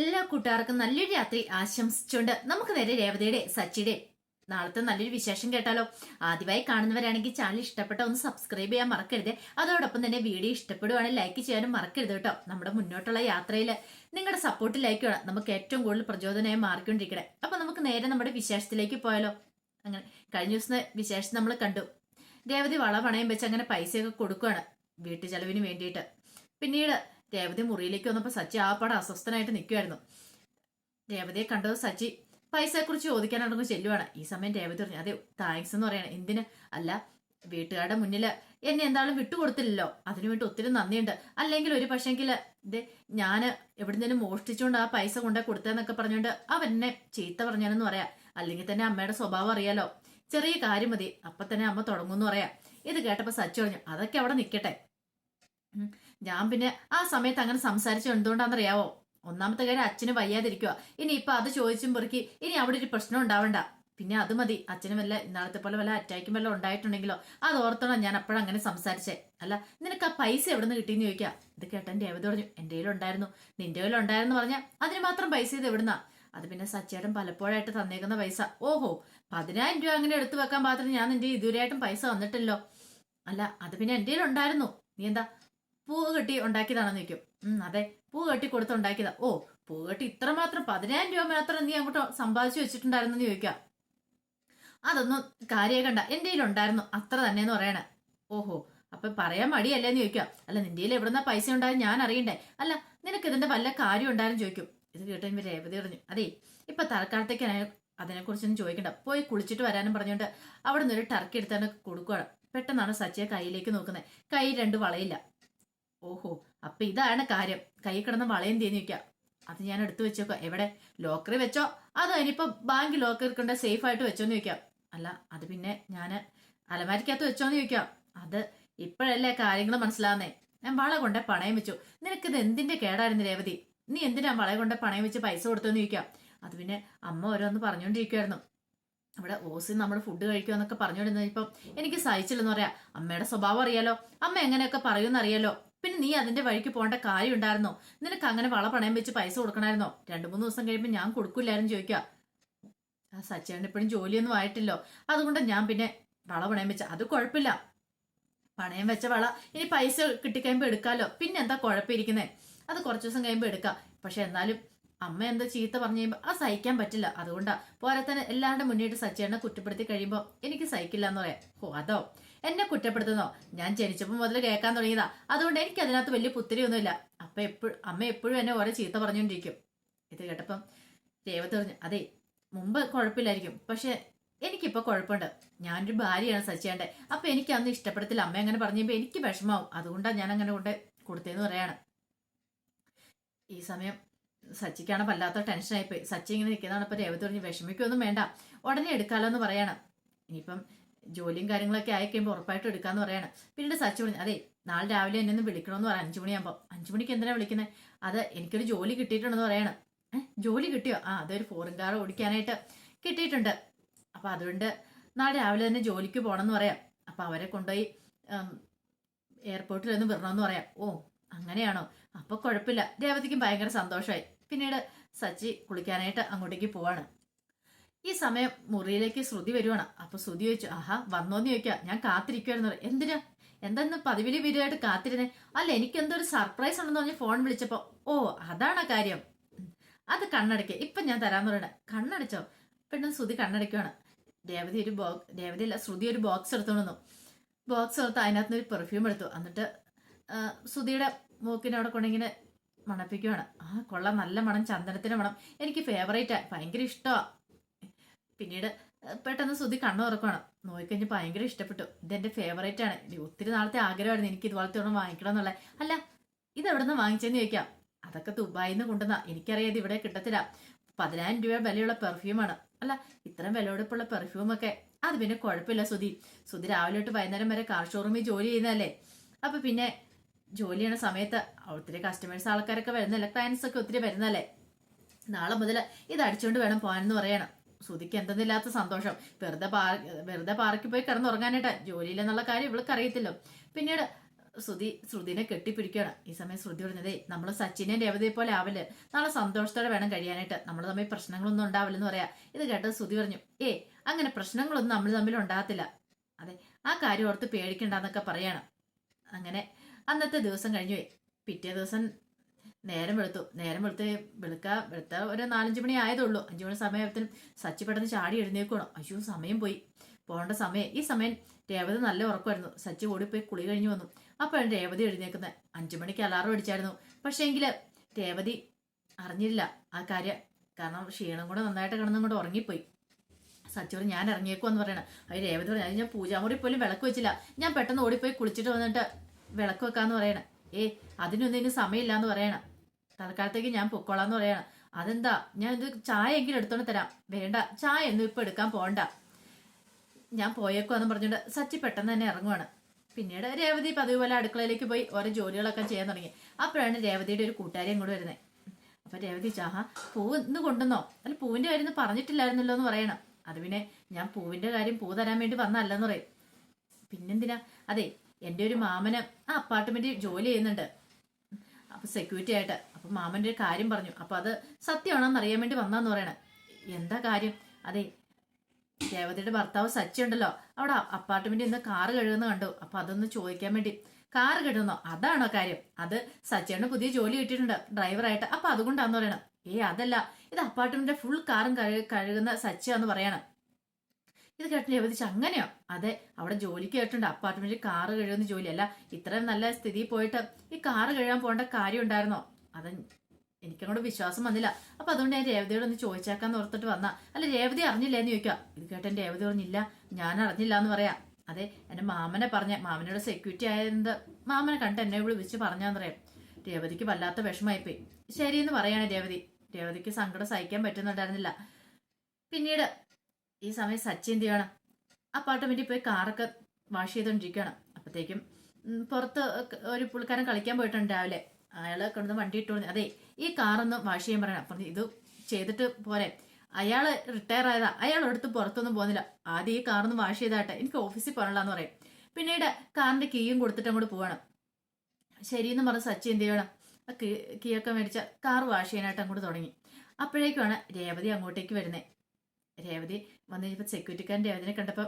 എല്ലാ കൂട്ടുകാർക്കും നല്ലൊരു രാത്രി ആശംസിച്ചുകൊണ്ട് നമുക്ക് നേരെ രേവതിയുടെ സച്ചിയുടെ നാളത്തെ നല്ലൊരു വിശേഷം കേട്ടാലോ? ആദ്യമായി കാണുന്നവരാണെങ്കിൽ ചാനൽ ഇഷ്ടപ്പെട്ട ഒന്ന് സബ്സ്ക്രൈബ് ചെയ്യാൻ മറക്കരുത്. അതോടൊപ്പം തന്നെ വീഡിയോ ഇഷ്ടപ്പെടുവാണെങ്കിൽ ലൈക്ക് ചെയ്യാനും മറക്കരുത് കേട്ടോ. നമ്മുടെ മുന്നോട്ടുള്ള യാത്രയിൽ നിങ്ങളുടെ സപ്പോർട്ട് ലൈക്ക് വേണം നമുക്ക് ഏറ്റവും കൂടുതൽ പ്രചോദനമായി മാറിക്കൊണ്ടിരിക്കണേ. അപ്പൊ നമുക്ക് നേരെ നമ്മുടെ വിശേഷത്തിലേക്ക് പോയാലോ? അങ്ങനെ കഴിഞ്ഞ ദിവസം വിശേഷം നമ്മൾ കണ്ടു. രേവതി വള പണയം വെച്ച് അങ്ങനെ പൈസയൊക്കെ കൊടുക്കുകയാണ് വീട്ടു ചെലവിന് വേണ്ടിയിട്ട്. പിന്നീട് രേവതി മുറിയിലേക്ക് വന്നപ്പോൾ സച്ചി ആ പടം അസ്വസ്ഥനായിട്ട് നിൽക്കുമായിരുന്നു രേവതിയെ കണ്ടത് സച്ചി പൈസയെ പൈസയെക്കുറിച്ച് ചോദിക്കാനാണെങ്കിൽ ചെല്ലുവാണ്. ഈ സമയം രേവതി പറഞ്ഞു അതെ താങ്ക്സ് എന്ന് പറയണം. എന്തിന്? അല്ല വീട്ടുകാരുടെ മുന്നിൽ എന്നെ എന്താളും വിട്ടുകൊടുത്തില്ലല്ലോ. അതിനു വേണ്ടി ഒത്തിരി നന്ദിയുണ്ട്. അല്ലെങ്കിൽ ഒരു പക്ഷെങ്കിൽ ഇതേ ഞാൻ എവിടുന്നേലും മോഷ്ടിച്ചുകൊണ്ട് ആ പൈസ കൊണ്ടേ കൊടുത്തതെന്നൊക്കെ പറഞ്ഞുകൊണ്ട് അവൻ എന്നെ ചീത്ത പറഞ്ഞാണെന്ന് പറയാം. അല്ലെങ്കിൽ തന്നെ അമ്മയുടെ സ്വഭാവം അറിയാലോ. ചെറിയ കാര്യം മതി. അപ്പൊ തന്നെ അമ്മ തുടങ്ങുമെന്ന് പറയാം. ഇത് കേട്ടപ്പോ സച്ചു പറഞ്ഞു അതൊക്കെ അവിടെ നിൽക്കട്ടെ. ഞാൻ പിന്നെ ആ സമയത്ത് അങ്ങനെ സംസാരിച്ചു എന്തുകൊണ്ടാണെന്നറിയാവോ? ഒന്നാമത്തെ കാര്യം അച്ഛന് വയ്യാതിരിക്കുക ഇനി ഇപ്പൊ അത് ചോദിച്ചും പെറുക്കി ഇനി അവിടെ ഒരു പ്രശ്നം ഉണ്ടാവണ്ട. പിന്നെ അത് മതി. അച്ഛനും വല്ല ഇന്നാളത്തെ പോലെ വല്ല അറ്റാക്കും വല്ല ഉണ്ടായിട്ടുണ്ടെങ്കിലോ അത് ഓർത്തോണം ഞാൻ അപ്പോഴും അങ്ങനെ സംസാരിച്ചേ. അല്ല നിനക്ക് ആ പൈസ എവിടെ നിന്ന് കിട്ടിയെന്ന് ചോദിക്കാം? ഇത് കേട്ടൻ രേവതി പറഞ്ഞു എന്റെ കയ്യിലുണ്ടായിരുന്നു നിന്റെ കയ്യിലുണ്ടായിരുന്നു പറഞ്ഞാൽ അതിന് മാത്രം പൈസ ഇത് എവിടുന്നാ? അത് പിന്നെ സച്ചേട്ടൻ പലപ്പോഴായിട്ട് തന്നേക്കുന്ന പൈസ. ഓഹോ പതിനായിരം രൂപ അങ്ങനെ എടുത്തു വെക്കാൻ പാത്രം ഞാൻ നിന്റെ ഇതുവരെയായിട്ടും പൈസ വന്നിട്ടില്ലോ അല്ല അത് പിന്നെ എന്റെ ഉണ്ടായിരുന്നു. നീ എന്താ പൂ കെട്ടി ഉണ്ടാക്കിയതാണെന്ന് ചോദിക്കും. അതെ. പൂ കെട്ടി കൊടുത്ത് ഉണ്ടാക്കിയതാ. ഓ പൂ കെട്ടി ഇത്ര മാത്രം പതിനായിരം രൂപ മാത്രം നീ അങ്ങോട്ട് സമ്പാദിച്ചു വെച്ചിട്ടുണ്ടായിരുന്നെന്ന് ചോദിക്കാം. അതൊന്നും കാര്യമേ കണ്ട എന്റെ ഉണ്ടായിരുന്നു അത്ര തന്നെ എന്ന് പറയണേ. ഓഹോ അപ്പൊ പറയാൻ മടിയല്ലേ എന്ന് ചോദിക്കാം. അല്ല നിന്റെ കയ്യിൽ എവിടുന്ന പൈസ ഉണ്ടായാലും ഞാൻ അറിയണ്ടേ. അല്ല നിനക്ക് ഇതിന്റെ വല്ല കാര്യം ഉണ്ടായിരുന്നു ചോദിക്കും. ഇത് കേട്ടതിന് രേവതി പറഞ്ഞു. അതേ ഇപ്പൊ തൽക്കാലത്തേക്ക് അതിനെക്കുറിച്ചൊന്നും ചോദിക്കണ്ട. പോയി കുളിച്ചിട്ട് വരാനും പറഞ്ഞുകൊണ്ട് അവിടെ നിന്ന് ഒരു ടർക്കി എടുത്താണ് കൊടുക്കുകയാണ് പെട്ടെന്നാണ് സച്ചിയെ കയ്യിലേക്ക് നോക്കുന്നത്. കൈ രണ്ട് വളയില്ല. ഓഹോ അപ്പൊ ഇതാണ് കാര്യം. കൈ കിടന്ന വളയും തീർന്നു വെക്കാം അത് ഞാൻ എടുത്തു വെച്ചേക്കോ. എവിടെ? ലോക്കറിൽ വെച്ചോ? അതോ ഇനിയിപ്പോ ബാങ്ക് ലോക്കറിൽ കൊണ്ട് സേഫ് ആയിട്ട് വെച്ചോന്ന് ചോദിക്കാം. അല്ല അത് പിന്നെ ഞാൻ അലമാരിക്കകത്ത് വെച്ചോന്ന് ചോദിക്കാം. അത് ഇപ്പോഴല്ലേ കാര്യങ്ങൾ മനസ്സിലാവുന്നേ? ഞാൻ വള കൊണ്ടേ പണയം വെച്ചു. നിനക്കിത് എന്തിന്റെ കേടായിരുന്നു രേവതി? നീ എന്തിനാ വള കൊണ്ട് പണയം വെച്ച് പൈസ കൊടുത്തെന്ന് ചോദിക്കാം. അത് പിന്നെ അമ്മ ഓരോന്ന് പറഞ്ഞുകൊണ്ടിരിക്കുവായിരുന്നു അവിടെ ഓസിൽ നമ്മൾ ഫുഡ് കഴിക്കുമെന്നൊക്കെ പറഞ്ഞുകൊണ്ടിരുന്നപ്പം എനിക്ക് സഹിച്ചില്ലെന്ന് പറയാം. അമ്മയുടെ സ്വഭാവം അറിയാലോ? അമ്മ എങ്ങനെയൊക്കെ പറയുമെന്ന് അറിയാലോ? പിന്നെ നീ അതിന്റെ വഴിക്ക് പോകേണ്ട കാര്യം ഉണ്ടായിരുന്നോ നിനക്ക് അങ്ങനെ വള പണയം വെച്ച് പൈസ കൊടുക്കണമായിരുന്നോ? രണ്ടു മൂന്ന് ദിവസം കഴിയുമ്പോൾ ഞാൻ കൊടുക്കില്ലായിരുന്നു ചോദിക്കുക. ആ സച്ചേട്ടൻ ഇപ്പോഴും ജോലിയൊന്നും ആയിട്ടില്ലോ. അതുകൊണ്ട് ഞാൻ പിന്നെ വള പണയം വെച്ച. അത് കുഴപ്പമില്ല. പണയം വെച്ച വള ഇനി പൈസ കിട്ടിക്കഴിയുമ്പോൾ എടുക്കാമല്ലോ പിന്നെ എന്താ കുഴപ്പമിരിക്കുന്നത് അത് കുറച്ച് ദിവസം കഴിയുമ്പോൾ എടുക്കാം. പക്ഷെ എന്നാലും അമ്മ എന്താ ചീത്ത പറഞ്ഞു കഴിയുമ്പോൾ ആ സഹിക്കാൻ പറ്റില്ല. അതുകൊണ്ടാ പോരാത്തന്നെ തന്നെ എല്ലാവരുടെ മുന്നിട്ട് സച്ചേട്ടനെ കുറ്റപ്പെടുത്തി കഴിയുമ്പോൾ എനിക്ക് സഹിക്കില്ല എന്ന് പറയാം. ഓ അതോ? എന്നെ കുറ്റപ്പെടുത്തുന്നോ? ഞാൻ ജനിച്ചപ്പോൾ മുതൽ കേൾക്കാൻ തുടങ്ങിയതാ. അതുകൊണ്ട് എനിക്ക് അതിനകത്ത് വലിയ പുത്തിരിയൊന്നുമില്ല. അപ്പൊ എപ്പോഴും അമ്മ എപ്പോഴും എന്നെ ഓരോ ചീത്ത പറഞ്ഞുകൊണ്ടിരിക്കും. ഇത് കേട്ടപ്പം രേവത്ത് പറഞ്ഞു അതെ മുമ്പ് കുഴപ്പമില്ലായിരിക്കും. പക്ഷെ എനിക്കിപ്പോ കുഴപ്പമുണ്ട്. ഞാനൊരു ഭാര്യയാണ് സച്ചിയാണ്ടെ. അപ്പൊ എനിക്ക് അന്ന് ഇഷ്ടപ്പെടത്തില്ല. അമ്മ അങ്ങനെ പറഞ്ഞപ്പോ എനിക്ക് വിഷമാവും അതുകൊണ്ടാണ് ഞാൻ അങ്ങനെ കൊണ്ട് കൊടുത്തേന്ന് പറയാണ്. ഈ സമയം സച്ചിക്കാണ് വല്ലാത്ത ടെൻഷനായിപ്പോയി. സച്ചി ഇങ്ങനെ നിൽക്കുന്നതാണ് ഇപ്പൊ രേവതി പറഞ്ഞ് വിഷമിക്കൊന്നും വേണ്ട. ഉടനെ എടുക്കാലോ എന്ന് പറയാണ്. ഇനിയിപ്പം ജോലിയും കാര്യങ്ങളൊക്കെ ആയി കഴിയുമ്പോൾ ഉറപ്പായിട്ടും എടുക്കാന്ന് പറയാണ്. പിന്നീട് സച്ചി പറഞ്ഞു അതെ നാളെ രാവിലെ എന്നെ ഒന്ന് വിളിക്കണമെന്ന് പറയാം അഞ്ചു മണിയാകുമ്പോൾ അഞ്ചു മണിക്ക് എന്തിനാ വിളിക്കുന്നത് അത് എനിക്കൊരു ജോലി കിട്ടിയിട്ടുണ്ടെന്ന് പറയാണ്. ജോലി കിട്ടിയോ? ആ അതൊരു ഫോറിൻ കാർ ഓടിക്കാനായിട്ട് കിട്ടിയിട്ടുണ്ട്. അപ്പൊ അതുകൊണ്ട് നാളെ രാവിലെ തന്നെ ജോലിക്ക് പോകണമെന്ന് പറയാം. അപ്പൊ അവരെ കൊണ്ടുപോയി എയർപോർട്ടിൽ ഒന്ന് വിടണമെന്ന് പറയാം. ഓ അങ്ങനെയാണോ? അപ്പൊ കുഴപ്പമില്ല. രേവതിക്കും ഭയങ്കര സന്തോഷമായി. പിന്നീട് സച്ചി കുളിക്കാനായിട്ട് അങ്ങോട്ടേക്ക് പോവാണ്. ഈ സമയം മുറിയിലേക്ക് ശ്രുതി വരുവാണ്. അപ്പൊ ശ്രുതി ചോദിച്ചു ആഹാ വന്നോന്ന് ചോദിക്കുക ഞാൻ കാത്തിരിക്കുവായിരുന്നു എന്തിനാ? എന്തെന്ന് പതിവിൽ വീഡിയോയായിട്ട് കാത്തിരുന്നേ? അല്ല എനിക്ക് എന്തോ ഒരു സർപ്രൈസ് ഉണ്ടെന്ന് പറഞ്ഞ് ഫോൺ വിളിച്ചപ്പോ ഓ അതാണ് കാര്യം. അത് കണ്ണടയ്ക്ക്. ഇപ്പൊ ഞാൻ തരാന്ന് പറയണേ. കണ്ണടച്ചോ? പെട്ടെന്ന് ശ്രുതി കണ്ണടയ്ക്കുവാണ്. രേവതി ഒരു ബോക്സ് രേവതി അല്ല ശ്രുതി ഒരു ബോക്സ് എടുത്തോണ്ട് ബോക്സ് എടുത്ത് അതിനകത്ത് ഒരു പെർഫ്യൂം എടുത്തു. എന്നിട്ട് ശ്രുതിയുടെ മൂക്കിനെ അവിടെ കൊണ്ടിങ്ങനെ മണപ്പിക്കുവാണ്. ആ കൊള്ളാം. നല്ല മണം ചന്ദനത്തിന്റെ മണം. എനിക്ക് ഫേവറേറ്റാ ഭയങ്കര ഇഷ്ടമാ പിന്നീട് പെട്ടെന്ന് ശ്രുതി കണ്ണു തുറക്കുവാണ് നോക്കിക്കഴിഞ്ഞ് ഭയങ്കര ഇഷ്ടപ്പെട്ടു. ഇതെന്റെ ഫേവറേറ്റ് ആണ്. ഒത്തിരി നാളത്തെ ആഗ്രഹമായിരുന്നു എനിക്ക് ഇതുപോലത്തെ ഒന്നും വാങ്ങിക്കണം എന്നുള്ള അല്ല ഇത് എവിടെ നിന്ന് വാങ്ങിച്ചെന്ന് ചോദിക്കാം. അതൊക്കെ ദുബായിൽ നിന്ന് കൊണ്ടുവന്ന. എനിക്കറിയാം ഇത് ഇവിടെ കിട്ടത്തില്ല. പതിനായിരം രൂപ വിലയുള്ള പെർഫ്യൂമാണ് അല്ല ഇത്രയും വിലയോടൊപ്പുള്ള പെർഫ്യൂമൊക്കെ അത് പിന്നെ കുഴപ്പമില്ല സുധി സുധി രാവിലെ തൊട്ട് വൈകുന്നേരം വരെ കാർ ഷോറൂമിൽ ജോലി ചെയ്യുന്നതല്ലേ. അപ്പൊ പിന്നെ ജോലി ചെയ്യണ സമയത്ത് ഒത്തിരി കസ്റ്റമേഴ്സ് ആൾക്കാരൊക്കെ വരുന്നല്ലേ ക്ലയൻസ് ഒക്കെ ഒത്തിരി വരുന്നല്ലേ നാളെ മുതൽ ഇത് അടിച്ചുകൊണ്ട് വേണം പോകാനെന്ന് പറയണം. സുധിക്ക് എന്തെന്നില്ലാത്ത സന്തോഷം. വെറുതെ പാർ വെറുതെ പാർക്കിൽ പോയി കിടന്നുറങ്ങാനായിട്ട് ജോലിയില്ലെന്നുള്ള കാര്യം ഇവൾക്ക് അറിയത്തില്ലോ പിന്നീട് ശ്രുതി ശ്രുതിനെ കെട്ടിപ്പിടിക്കുകയാണ്. ഈ സമയം ശ്രുതി പറഞ്ഞതേ നമ്മൾ സച്ചിനെ രേവതയെ പോലെ ആവില്ല? നാളെ സന്തോഷത്തോടെ വേണം കഴിയാനായിട്ട്. നമ്മൾ തമ്മിൽ പ്രശ്നങ്ങളൊന്നും ഉണ്ടാവില്ലെന്ന് പറയാ. ഇത് കേട്ട് ശ്രുതി പറഞ്ഞു ഏ അങ്ങനെ പ്രശ്നങ്ങളൊന്നും നമ്മൾ തമ്മിൽ ഉണ്ടാകത്തില്ല. അതെ ആ കാര്യം ഓർത്ത് പേടിക്കണ്ടെന്നൊക്കെ പറയണം. അങ്ങനെ അന്നത്തെ ദിവസം കഴിഞ്ഞു പിറ്റേ ദിവസം നേരം വെളുത്തു. നേരം വെളുത്ത് വെളുക്ക വെളുത്ത ഒരു നാലഞ്ച് മണി ആയതുള്ളൂ അഞ്ചു മണി സമയത്തിന് സച്ചി പെട്ടെന്ന് ചാടി എഴുന്നേക്കണം അയ്യോ സമയം പോയി. പോകേണ്ട സമയം. ഈ സമയം രേവതി നല്ല ഉറക്കമായിരുന്നു. സച്ചി ഓടിപ്പോയി കുളി കഴിഞ്ഞു വന്നു. അപ്പോഴാണ് രേവതി എഴുന്നേക്കുന്നത് അഞ്ചു മണിക്ക് അലാറം അടിച്ചായിരുന്നു. പക്ഷേ എങ്കിൽ രേവതി അറിഞ്ഞില്ല ആ കാര്യം. കാരണം ക്ഷീണം കൂടെ നന്നായിട്ട് കിടന്നും കൊണ്ട് ഉറങ്ങിപ്പോയി. പറഞ്ഞു ഞാൻ ഇറങ്ങിയേക്കുമെന്ന് പറയണം. അത് രേവതി പറഞ്ഞു ഞാൻ പൂജാമുറി പോലും വിളക്ക് വെച്ചില്ല. ഞാൻ പെട്ടെന്ന് ഓടിപ്പോയി കുളിച്ചിട്ട് വന്നിട്ട് വിളക്ക് വെക്കാന്ന് പറയണം. ഏ അതിനൊന്നും ഇനി സമയമില്ലാന്ന് പറയണം. തൽക്കാലത്തേക്ക് ഞാൻ പൊക്കോളാന്ന് പറയണം. അതെന്താ? ഞാൻ ഇത് ചായ എങ്കിലും എടുത്തോണ്ട് തരാം. വേണ്ട. ചായ ഒന്നും ഇപ്പൊ എടുക്കാൻ പോണ്ട. ഞാൻ പോയേക്കോ എന്ന് പറഞ്ഞിട്ട് സച്ചി പെട്ടെന്ന് തന്നെ ഇറങ്ങുവാണ്. പിന്നീട് രേവതി പതിവ് പോലെ അടുക്കളയിലേക്ക് പോയി ഓരോ ജോലികളൊക്കെ ചെയ്യാൻ തുടങ്ങി. അപ്പോഴാണ് രേവതിയുടെ ഒരു കൂട്ടുകാരിയും കൂടെ വരുന്നത് അപ്പൊ രേവതി ചാഹ പൂവ് ഇന്ന് കൊണ്ടുവന്നോ? അല്ല പൂവിന്റെ കാര്യം പറഞ്ഞിട്ടില്ലായിരുന്നല്ലോ എന്ന് പറയണം. അത് പിന്നെ ഞാൻ പൂവിന്റെ കാര്യം പൂ തരാൻ വേണ്ടി വന്നല്ലെന്ന് പറയും. പിന്നെന്തിനാ? അതെ എന്റെ ഒരു മാമന് ആ അപ്പാർട്ട്മെന്റിൽ ജോലി ചെയ്യുന്നുണ്ട്. അപ്പൊ സെക്യൂരിറ്റി ആയിട്ട്. അപ്പൊ മാമന്റെ ഒരു കാര്യം പറഞ്ഞു. അപ്പൊ അത് സത്യമാണോന്ന് അറിയാൻ വേണ്ടി വന്നാന്ന് പറയണ. എന്താ കാര്യം? അതെ രേവതിയുടെ ഭർത്താവ് സച്ചി ഉണ്ടല്ലോ അവിടെ അപ്പാർട്ട്മെന്റിൽ നിന്ന് കാറ് കഴുകുന്ന കണ്ടു. അപ്പൊ അതൊന്ന് ചോദിക്കാൻ വേണ്ടി. കാറ് കഴുകുന്നോ? അതാണോ കാര്യം. അത് സച്ചിയുടെ പുതിയ ജോലി കിട്ടിയിട്ടുണ്ട്. ഡ്രൈവറായിട്ട് അപ്പൊ അതുകൊണ്ടാന്ന് പറയണം. ഏ അതല്ല. ഇത് അപ്പാർട്ട്മെന്റിന്റെ ഫുൾ കാറും കഴു കഴുകുന്ന സച്ചിയാന്ന് പറയണം. ഇത് കേട്ട് രേവതിച്ച് അങ്ങനെയോ? അതെ അവിടെ ജോലിക്ക് കേട്ടിട്ടുണ്ട്. അപ്പാർട്ട്മെന്റിൽ കാറ് കഴുകുന്ന ജോലിയല്ല. ഇത്രയും നല്ല സ്ഥിതിയിൽ പോയിട്ട് ഈ കാറ് കഴുകാൻ പോകേണ്ട കാര്യം ഉണ്ടായിരുന്നോ? അത് എനിക്കങ്ങോട്ട് വിശ്വാസം വന്നില്ല. അപ്പൊ അതുകൊണ്ട് ഞാൻ രേവതിയോട് ഒന്ന് ചോദിച്ചേക്കാന്ന് ഓർത്തിട്ട് വന്ന അല്ല രേവതി അറിഞ്ഞില്ല എന്ന് ചോദിക്കുക ഇത് കേട്ടെ രേവതി പറഞ്ഞില്ല ഞാൻ അറിഞ്ഞില്ല എന്ന് പറയാ. അതെ എന്റെ മാമനെ പറഞ്ഞ മാമനോട് സെക്യൂരിറ്റി ആയത് മാമനെ കണ്ട് എന്നെ വിളിച്ച് പറഞ്ഞാന്ന് പറയാം രേവതിക്ക് വല്ലാത്ത വിഷമായിപ്പോയി എന്ന് പറയാണ് രേവതി. രേവതിക്ക് സങ്കടം സഹിക്കാൻ പറ്റുന്നുണ്ടായിരുന്നില്ല. പിന്നീട് ഈ സമയം സച്ചി എന്ത് ചെയ്യണം? അപ്പാർട്ട്മെന്റിൽ പോയി കാറൊക്കെ വാഷ് ചെയ്തോണ്ടിരിക്കണം അപ്പത്തേക്കും പുറത്ത് ഒരു പുള്ളിക്കാരൻ കളിക്കാൻ പോയിട്ടുണ്ട് രാവിലെ. അയാളെ കൊണ്ടുവന്ന് വണ്ടി ഇട്ടു അതെ ഈ കാറൊന്ന് വാഷ് ചെയ്യാൻ പറയണം. അപ്പം ഇത് ചെയ്തിട്ട് പോരെ. അയാൾ റിട്ടയർ ആയതാ. അയാൾ അടുത്ത് പുറത്തൊന്നും പോകുന്നില്ല. ആദ്യം ഈ കാറൊന്ന് വാഷ് ചെയ്താട്ടെ എനിക്ക് ഓഫീസിൽ പോകണല്ലാന്ന് പറയും. പിന്നീട് കാറിന്റെ കീയും കൊടുത്തിട്ട് അങ്ങോട്ട് പോവാണ്. ശരിയെന്ന് പറഞ്ഞ് സച്ചി എന്ത് ചെയ്യണം? ആ കീ കീയൊക്കെ മേടിച്ച കാർ വാഷ് ചെയ്യാനായിട്ട് അങ്ങോട്ട് തുടങ്ങി. അപ്പോഴേക്കുമാണ് രേവതി അങ്ങോട്ടേക്ക് വരുന്നത് രേവതി വന്നു കഴിഞ്ഞപ്പോൾ സെക്യൂരിറ്റിക്കാരൻ രേവതിനെ കണ്ടപ്പോൾ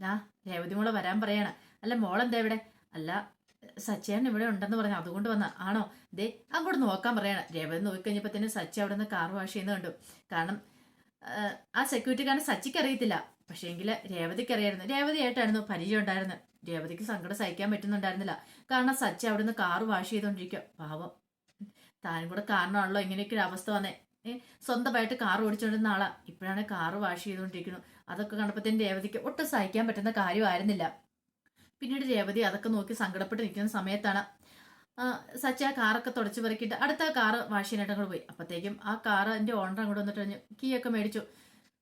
ആ രേവതി മോളെ വരാൻ പറയാണ്. അല്ല മോളെന്താ ഇവിടെ? അല്ല സച്ചിയാൻ ഇവിടെ ഉണ്ടെന്ന് പറഞ്ഞു അതുകൊണ്ട് വന്ന ആണോ? ദേ അങ്ങോട്ട് നോക്കാൻ പറയണം. രേവതി നോക്കിക്കഴിഞ്ഞപ്പോൾ തന്നെ സച്ചി അവിടെ നിന്ന് കാർ വാഷ് ചെയ്യുന്നത് കണ്ടു. കാരണം ആ, സെക്യൂരിറ്റി കാരണം സച്ചിക്ക് അറിയത്തില്ല. പക്ഷേ എങ്കിൽ രേവതിക്ക് അറിയായിരുന്നു. രേവതി ആയിട്ടായിരുന്നു പരിചയം ഉണ്ടായിരുന്നു രേവതിക്ക് സങ്കടം സഹിക്കാൻ പറ്റുന്നുണ്ടായിരുന്നില്ല. കാരണം സച്ചി അവിടെ നിന്ന് കാർ വാഷ് ചെയ്തുകൊണ്ടിരിക്കുക പാവം. താനും കൂടെ കാരണമാണല്ലോ ഇങ്ങനെയൊക്കെ ഒരു അവസ്ഥ വന്നേ. സ്വന്തമായിട്ട് കാർ ഓടിച്ചുകൊണ്ടിരുന്ന ആളാ. ഇപ്പോഴാണ് കാർ വാഷ് ചെയ്തുകൊണ്ടിരിക്കുന്നു അതൊക്കെ കണ്ടപ്പോഴത്തേന് രേവതിക്ക് ഒട്ടും സഹിക്കാൻ പറ്റുന്ന കാര്യമായിരുന്നില്ല. പിന്നീട് രേവതി അതൊക്കെ നോക്കി സങ്കടപ്പെട്ട് നിൽക്കുന്ന സമയത്താണ് സച്ച ആ കാറൊക്കെ തുടച്ചു പെറുക്കിയിട്ട് അടുത്ത കാറ് വാഷിനായിട്ട് അങ്ങോട്ട് പോയി. അപ്പോഴത്തേക്കും ആ കാറിന്റെ ഓണർ അങ്ങോട്ട് വന്നിട്ട് പറഞ്ഞു കീ ഒക്കെ മേടിച്ചു.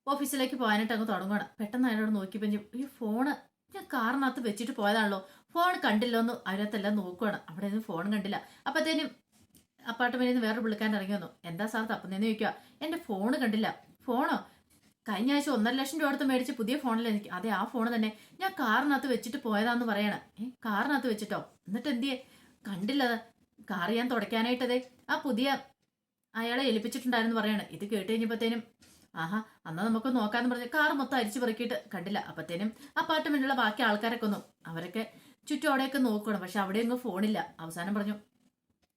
ഓഫീസിലേക്ക് പോകാനായിട്ട് അങ്ങ് തുടങ്ങുകയാണ് പെട്ടെന്ന് അയാളോട് നോക്കിയപ്പോൾ ഈ ഫോണ് ഞാൻ കാറിനകത്ത് വെച്ചിട്ട് പോയതാണല്ലോ. ഫോൺ കണ്ടില്ലോ എന്ന് അതിനകത്തെല്ലാം നോക്കുകയാണ് അവിടെ നിന്ന് ഫോൺ കണ്ടില്ല. അപ്പോഴത്തേനും അപ്പാർട്ട്മെന്റിൽ നിന്ന് വേറെ വിളിക്കാൻ ഇറങ്ങി വന്നു. എന്താ സാർ തപ്പുന്നതെന്ന് ചോദിക്കുക എന്റെ ഫോണ് കണ്ടില്ല. ഫോണോ? കഴിഞ്ഞ ആഴ്ച ഒന്നര ലക്ഷം രൂപ അടുത്ത് മേടിച്ച് പുതിയ ഫോണിൽ എനിക്ക്. അതെ ആ ഫോൺ തന്നെ. ഞാൻ കാറിനകത്ത് വെച്ചിട്ട് പോയതാന്ന് പറയണ. ഏ കാറിനകത്ത് വെച്ചിട്ടോ? എന്നിട്ട് എന്തിയെ കണ്ടില്ലത് കാർ ഞാൻ തുടയ്ക്കാനായിട്ടതേ ആ പുതിയ അയാളെ ഏൽപ്പിച്ചിട്ടുണ്ടായിരുന്നു പറയണ. ഇത് കേട്ട് കഴിഞ്ഞപ്പോഴത്തേനും ആഹാ അന്നാ നമുക്ക് നോക്കാന്ന് പറഞ്ഞ് കാർ മൊത്തം അരിച്ചു പെറുക്കിയിട്ട് കണ്ടില്ല. അപ്പത്തേനും അപ്പാർട്ട്മെന്റിലുള്ള ബാക്കി ആൾക്കാരൊക്കെ ഒന്നും അവരൊക്കെ ചുറ്റും അവിടെയൊക്കെ നോക്കണം. പക്ഷെ അവിടെയൊന്നും ഫോണില്ല. അവസാനം പറഞ്ഞു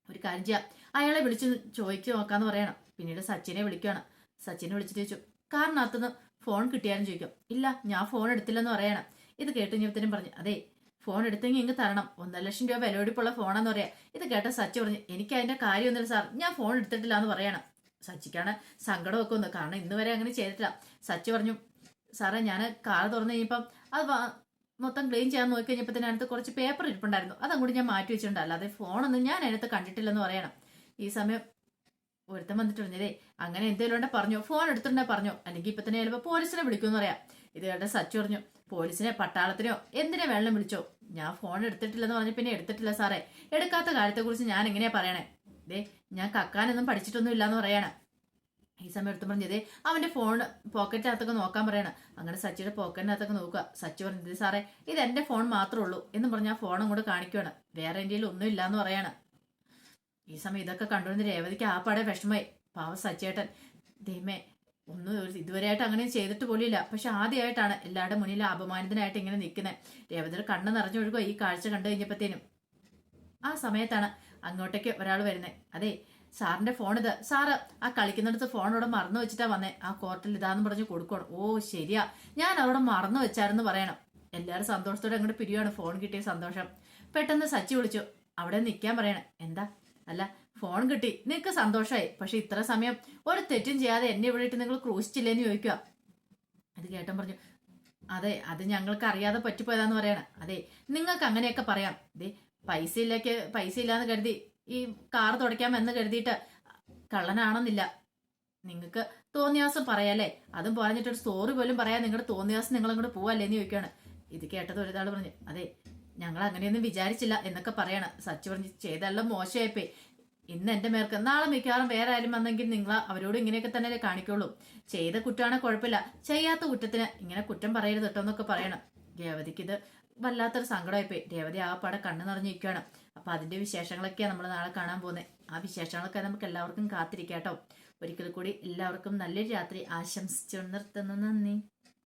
ഒരു കാര്യം ചെയ്യാം. അയാളെ വിളിച്ച് ചോദിച്ചു നോക്കാന്ന് പറയണം. പിന്നീട് സച്ചിനെ വിളിക്കുകയാണ് സച്ചിനെ വിളിച്ചിട്ട് ചോദിച്ചു കാറിനകത്തുനിന്ന് ഫോൺ കിട്ടിയാലും ചോദിക്കും ഇല്ല ഞാൻ ഫോൺ എടുത്തില്ലെന്ന് പറയണം. ഇത് കേട്ട് ഞാൻ പറഞ്ഞു അതെ ഫോൺ എടുത്തെങ്കിൽ ഇങ്ങ് തരണം. ഒന്നര ലക്ഷം രൂപ വിലയൊടിപ്പുള്ള ഫോണാന്ന് പറയാം. ഇത് കേട്ട സച്ചി പറഞ്ഞു എനിക്ക് അതിന്റെ കാര്യമൊന്നുമില്ല സാർ ഞാൻ ഫോൺ എടുത്തിട്ടില്ല എന്ന് പറയണം. സച്ചിക്കാണ് സങ്കടമൊക്കെ ഒന്ന് കാരണം ഇന്ന് വരെ അങ്ങനെ ചെയ്തിട്ടില്ല. സച്ചി പറഞ്ഞു സാറേ ഞാൻ കാർ തുറന്നു കഴിഞ്ഞപ്പം അത് മൊത്തം ക്ലീൻ ചെയ്യാൻ നോക്കി കഴിഞ്ഞപ്പോൾ തന്നെ അതിനകത്ത് കുറച്ച് പേപ്പർ ഇരിപ്പുണ്ടായിരുന്നു. അതങ്ങോട്ട് ഞാൻ മാറ്റി വെച്ചിട്ടുണ്ട്. അല്ലാതെ ഫോണൊന്നും ഞാൻ അതിനകത്ത് കണ്ടിട്ടില്ലെന്ന് പറയണം. ഈ സമയം ഒരുത്തൻ വന്നിട്ട് അങ്ങനെ എന്തെങ്കിലും പറഞ്ഞു ഫോൺ എടുത്തിട്ടുണ്ടെ പറഞ്ഞു. അല്ലെങ്കിൽ ഇപ്പൊ തന്നെ ചിലപ്പോൾ പോലീസിനെ വിളിക്കുമെന്ന് പറയാം. ഇത് കേട്ട സച്ചു പറഞ്ഞു പോലീസിനെ പട്ടാളത്തിനോ എന്തിനെ വെള്ളം വിളിച്ചോ. ഞാൻ ഫോൺ എടുത്തിട്ടില്ലെന്ന് പറഞ്ഞ പിന്നെ എടുത്തിട്ടില്ല സാറേ. എടുക്കാത്ത കാര്യത്തെ കുറിച്ച് ഞാൻ എങ്ങനെയാ പറയണേ? ദേ ഞാൻ കക്കാനൊന്നും പഠിച്ചിട്ടൊന്നും ഇല്ലാന്ന് പറയണേ. ഈ സമയം എടുത്തു പറഞ്ഞത് അവന്റെ ഫോൺ പോക്കറ്റിനകത്തൊക്കെ നോക്കാൻ പറയണം. അങ്ങനെ സച്ചിയുടെ പോക്കറ്റിനകത്തൊക്കെ നോക്കുക. സച്ചി പറഞ്ഞത് സാറേ ഇത് എന്റെ ഫോൺ മാത്രമേ ഉള്ളൂ. എന്ന് പറഞ്ഞ ആ ഫോണും കൂടെ കാണിക്കുവാണ്. വേറെ എന്റെ ഒന്നും ഇല്ലാന്ന് പറയാണ്. ഈ സമയം ഇതൊക്കെ കണ്ടുവന്ന് രേവതിക്ക് ആ പാടെ വിഷമമായി. പാവ സച്ചേട്ടൻ. ദൈമേ ഒന്നും ഇതുവരെയായിട്ട് അങ്ങനെ ചെയ്തിട്ട് പോലില്ല പക്ഷെ ആദ്യമായിട്ടാണ് എല്ലാവരുടെ മുന്നിൽ അപമാനിതനായിട്ട് ഇങ്ങനെ നിൽക്കുന്നത്. രേവതി കണ്ണ് നിറഞ്ഞൊഴുകുക ഈ കാഴ്ച കണ്ടു കഴിഞ്ഞപ്പോഴത്തേനും. ആ സമയത്താണ് അങ്ങോട്ടേക്ക് ഒരാൾ വരുന്നത്. അതെ സാറിന്റെ ഫോൺ ഇത് സാറ് ആ കളിക്കുന്നിടത്ത് ഫോൺ അവിടെ മറന്നു വെച്ചിട്ടാ വന്നേ. ആ കോർട്ടിൽ ഇതാന്ന് പറഞ്ഞ് കൊടുക്കണം ഓ ശരിയാ. ഞാൻ അവിടെ മറന്നു വെച്ചായിരുന്നു പറയണം. എല്ലാവരും സന്തോഷത്തോടെ അങ്ങോട്ട് പിരിയാണ് ഫോൺ കിട്ടിയ സന്തോഷം. പെട്ടെന്ന് സച്ചി വിളിച്ചു. അവിടെ നിൽക്കാൻ പറയണം. എന്താ? അല്ല ഫോൺ കിട്ടി. നിനക്ക് സന്തോഷമായി പക്ഷെ ഇത്ര സമയം ഒരു തെറ്റും ചെയ്യാതെ എന്നെ ഇവിടെ ഇട്ട് നിങ്ങൾ ക്രൂശിച്ചില്ലേന്ന് ചോദിക്കുക. അത് കേട്ടൻ പറഞ്ഞു അതെ അത് ഞങ്ങൾക്ക് അറിയാതെ പറ്റിപ്പോയതാന്ന് പറയണം. അതെ നിങ്ങൾക്ക് അങ്ങനെയൊക്കെ പറയാം. ദേ പൈസ ഇല്ലേക്ക് പൈസ ഇല്ലാന്ന് കരുതി ഈ കാർ തുടയ്ക്കാം എന്ന് കരുതിയിട്ട് കള്ളനാണെന്നില്ല. നിങ്ങൾക്ക് തോന്നിയാസം പറയാല്ലേ? അതും പറഞ്ഞിട്ട് ഒരു സ്റ്റോറി പോലും പറയാൻ നിങ്ങളുടെ തോന്നിയാസം നിങ്ങൾ അങ്ങോട്ട് പോവല്ലേന്ന് ചോദിക്കുകയാണ്. ഇത് കേട്ടത് ഒരാൾ പറഞ്ഞു അതെ ഞങ്ങൾ അങ്ങനെയൊന്നും വിചാരിച്ചില്ല എന്നൊക്കെ പറയണം. സച്ചു പറഞ്ഞ് ചെയ്തെല്ലാം മോശമായിപ്പോയി. ഇന്ന് എന്റെ മേർക്ക് നാളെ മിക്കവാറും വേറെ ആരും വന്നെങ്കിൽ നിങ്ങൾ അവരോട് ഇങ്ങനെയൊക്കെ തന്നെ കാണിക്കുള്ളൂ. ചെയ്ത കുറ്റമാണെങ്കിൽ കുഴപ്പമില്ല. ചെയ്യാത്ത കുറ്റത്തിന് ഇങ്ങനെ കുറ്റം പറയരുത് കേട്ടോ എന്നൊക്കെ പറയണം. രേവതിക്ക് ഇത് വല്ലാത്തൊരു സങ്കടമായിപ്പോയി. രേവതി ആ പടം കണ്ണു നിറഞ്ഞിരിക്കുകയാണ് അപ്പൊ അതിന്റെ വിശേഷങ്ങളൊക്കെയാണ് നമ്മൾ നാളെ കാണാൻ പോകുന്നത് ആ വിശേഷങ്ങളൊക്കെ നമുക്ക് എല്ലാവർക്കും കാത്തിരിക്കാം കേട്ടോ ഒരിക്കൽ കൂടി എല്ലാവർക്കും നല്ലൊരു രാത്രി ആശംസിച്ചു നിർത്തുന്നു. നന്ദി.